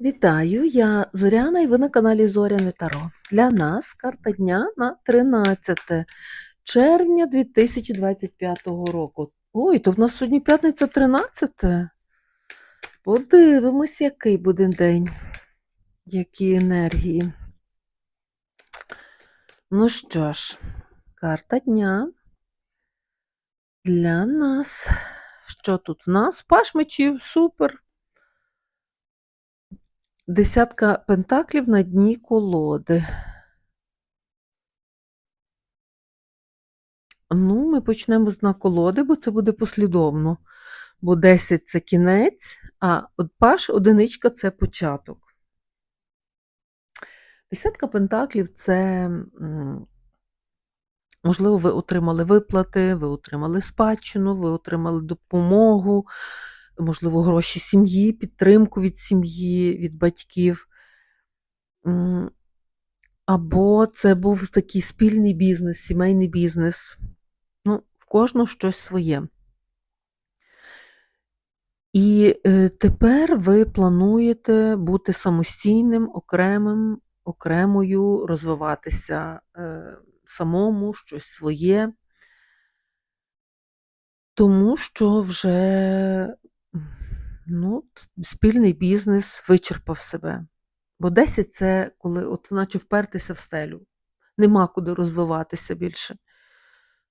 Вітаю, я Зоряна і ви на каналі Зоряне Таро. Для нас карта дня на 13 червня 2025 року. Ой, то в нас сьогодні п'ятниця 13. Подивимось, який буде день, які енергії. Ну що ж, карта дня для нас. Що тут в нас? Паш мечів, супер. Десятка пентаклів на дні колоди. Ну, ми почнемо з дна колоди, бо це буде послідовно. Бо 10 це кінець, а паш одиничка це початок. Десятка пентаклів це, можливо, ви отримали виплати, ви отримали спадщину, ви отримали допомогу, можливо, гроші сім'ї, підтримку від сім'ї, від батьків. Або це був такий спільний бізнес, сімейний бізнес. Ну, в кожного щось своє. І е, тепер ви плануєте бути самостійним, окремим, окремою, розвиватися е, самому, щось своє, тому що вже ну, спільний бізнес вичерпав себе. Бо 10 це коли от наче впертися в стелю. Нема куди розвиватися більше.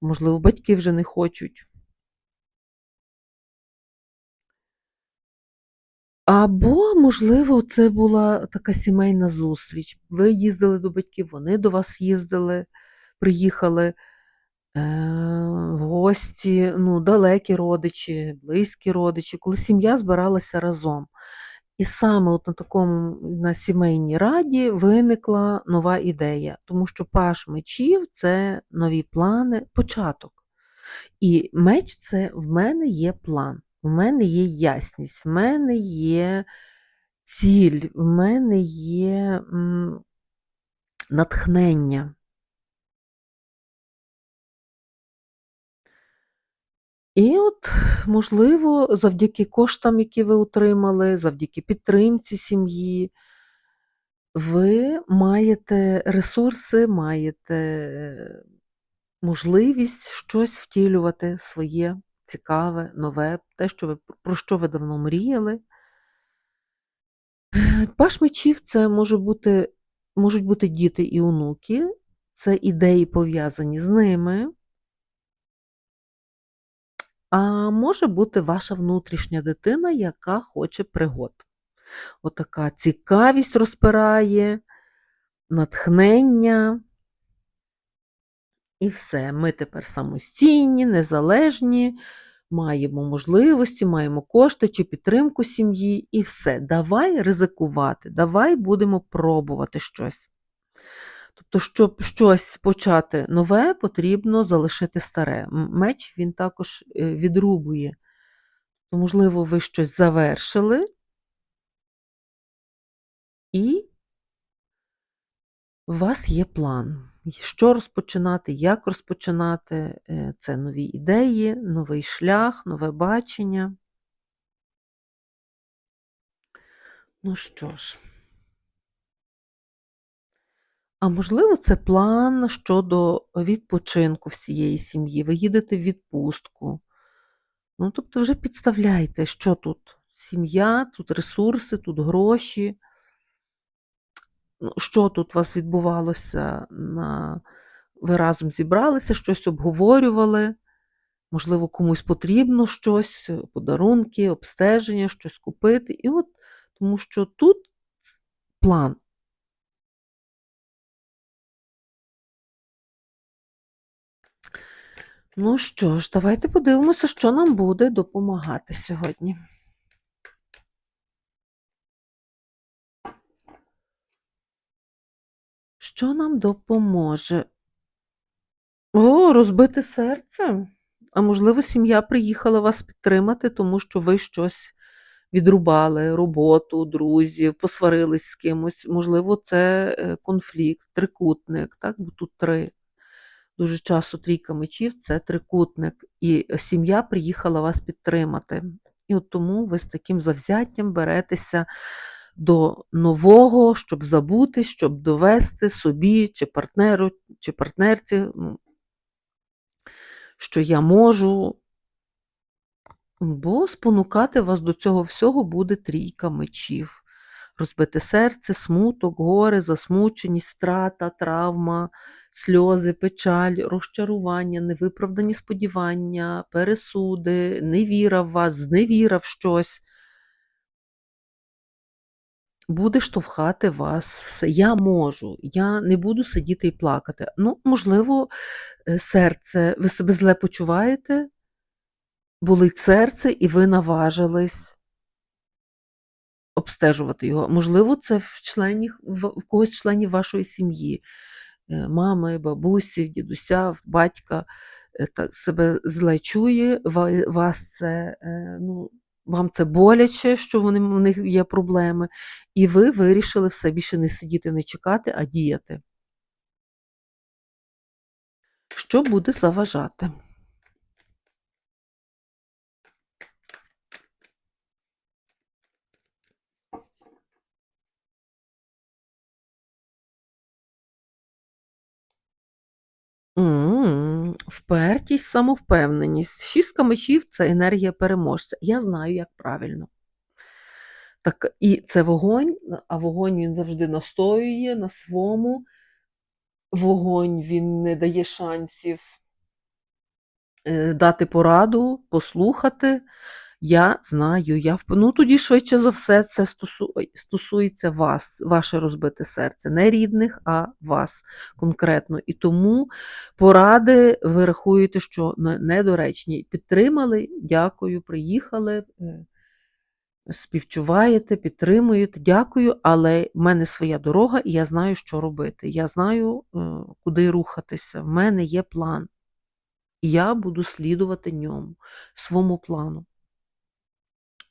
Можливо, батьки вже не хочуть. Або, можливо, це була така сімейна зустріч. Ви їздили до батьків, вони до вас їздили, приїхали гості, ну, далекі родичі, близькі родичі, коли сім'я збиралася разом. І саме от на такому на сімейній раді виникла нова ідея, тому що паш мечів це нові плани, початок. І меч це в мене є план, в мене є ясність, в мене є ціль, в мене є натхнення. І от, можливо, завдяки коштам, які ви отримали, завдяки підтримці сім'ї, ви маєте ресурси, маєте е, можливість щось втілювати своє цікаве, нове, те, що ви, про що ви давно мріяли. Паш мечів це може бути, можуть бути діти і онуки, це ідеї пов'язані з ними. А може бути ваша внутрішня дитина, яка хоче пригод. Отака цікавість розпирає, натхнення. І все. Ми тепер самостійні, незалежні, маємо можливості, маємо кошти чи підтримку сім'ї, і все. Давай ризикувати, давай будемо пробувати щось. Тобто, щоб щось почати нове, потрібно залишити старе. Меч він також е, відрубує. То, можливо, ви щось завершили, і у вас є план. Що розпочинати, як розпочинати, е, це нові ідеї, новий шлях, нове бачення. Ну що ж. А можливо, це план щодо відпочинку всієї сім'ї. Ви їдете в відпустку. Ну, тобто, вже підставляйте, що тут сім'я, тут ресурси, тут гроші. Ну, Що тут у вас відбувалося? На... Ви разом зібралися, щось обговорювали. Можливо, комусь потрібно щось, подарунки, обстеження, щось купити. І от, тому що тут план. Ну що ж, давайте подивимося, що нам буде допомагати сьогодні. Що нам допоможе? О, розбите серце. А можливо, сім'я приїхала вас підтримати, тому що ви щось відрубали, роботу, друзів, посварились з кимось. Можливо, це е, конфлікт, трикутник, так? Бо тут три. Дуже часто трійка мечів це трикутник, і сім'я приїхала вас підтримати. І от тому ви з таким завзяттям беретеся до нового, щоб забути, щоб довести собі чи партнеру, чи партнерці, ну, що я можу. Бо спонукати вас до цього всього буде трійка мечів. Розбите серце, смуток, горе, засмученість, втрата, травма, сльози, печаль, розчарування, невиправдані сподівання, пересуди, невіра в вас, зневіра в щось. Буде штовхати вас. Я можу, я не буду сидіти і плакати. Ну, можливо, е, серце, ви себе зле почуваєте, болить серце, і ви наважились обстежувати його. Можливо, це в, членів, в, когось членів вашої сім'ї, мами, бабусі, дідуся, батька е, так себе зле чує, вас це, е, ну, вам це боляче, що вони, у них є проблеми, і ви вирішили все більше не сидіти, не чекати, а діяти. Що буде заважати? Впертість, самовпевненість. Шістка мечів це енергія переможця. Я знаю, як правильно. Так, і це вогонь, а вогонь він завжди настоює на своєму. Вогонь він не дає шансів е, дати пораду, послухати. Я знаю, я вп... ну тоді швидше за все це стосу... стосується вас, ваше розбите серце, не рідних, а вас конкретно. І тому поради ви рахуєте, що недоречні. Підтримали, дякую, приїхали. е, Співчуваєте, підтримуєте, дякую, але в мене своя дорога, і я знаю, що робити. Я знаю, е, куди рухатися. В мене є план. І я буду слідувати ньому, своєму плану.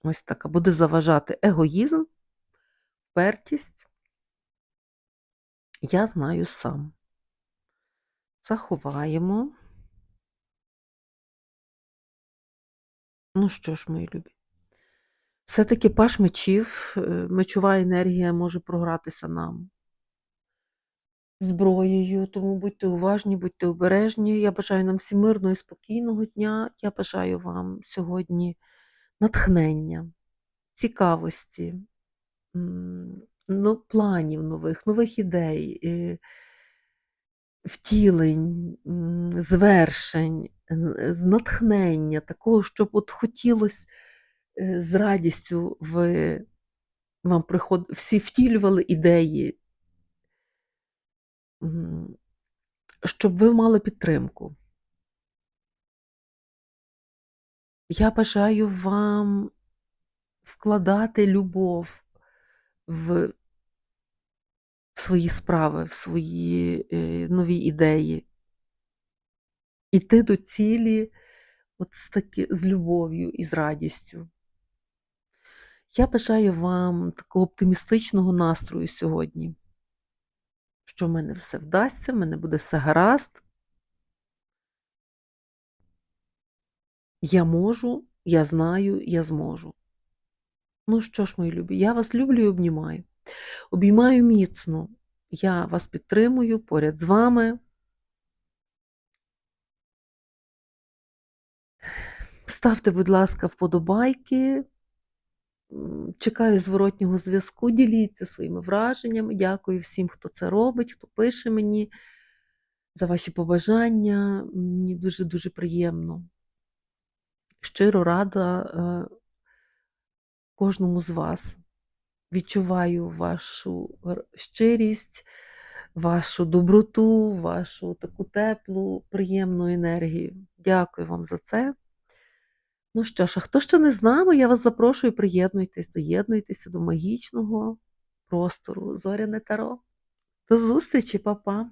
Ось така буде заважати егоїзм, впертість. Я знаю сам. Заховаємо. Ну що ж, мої любі. Все-таки паш мечів, е, мечова енергія може програтися нам зброєю, тому будьте уважні, будьте обережні. Я бажаю нам всім мирного і спокійного дня. Я бажаю вам сьогодні натхнення, цікавості, ну, планів нових, нових ідей, втілень, звершень, натхнення, такого, щоб от хотілося е, з радістю ви вам приход... всі втілювали ідеї, щоб ви мали підтримку. Я бажаю вам вкладати любов в свої справи, в свої е, нові ідеї, іти до цілі от з, таки, з любов'ю і з радістю. Я бажаю вам такого оптимістичного настрою сьогодні, що в мене все вдасться, в мене буде все гаразд. Я можу, я знаю, я зможу. Ну що ж, мої любі, я вас люблю і обнімаю. Обіймаю міцно. Я вас підтримую поряд з вами. Ставте, будь ласка, вподобайки. Чекаю зворотнього зв'язку, діліться своїми враженнями. Дякую всім, хто це робить, хто пише мені за ваші побажання. Мені дуже-дуже приємно. Щиро рада е, кожному з вас. Відчуваю вашу щирість, вашу доброту, вашу таку теплу, приємну енергію. Дякую вам за це. Ну що ж, а хто ще не з нами, я вас запрошую, приєднуйтесь, доєднуйтеся до магічного простору Зоряне Таро. До зустрічі, па-па!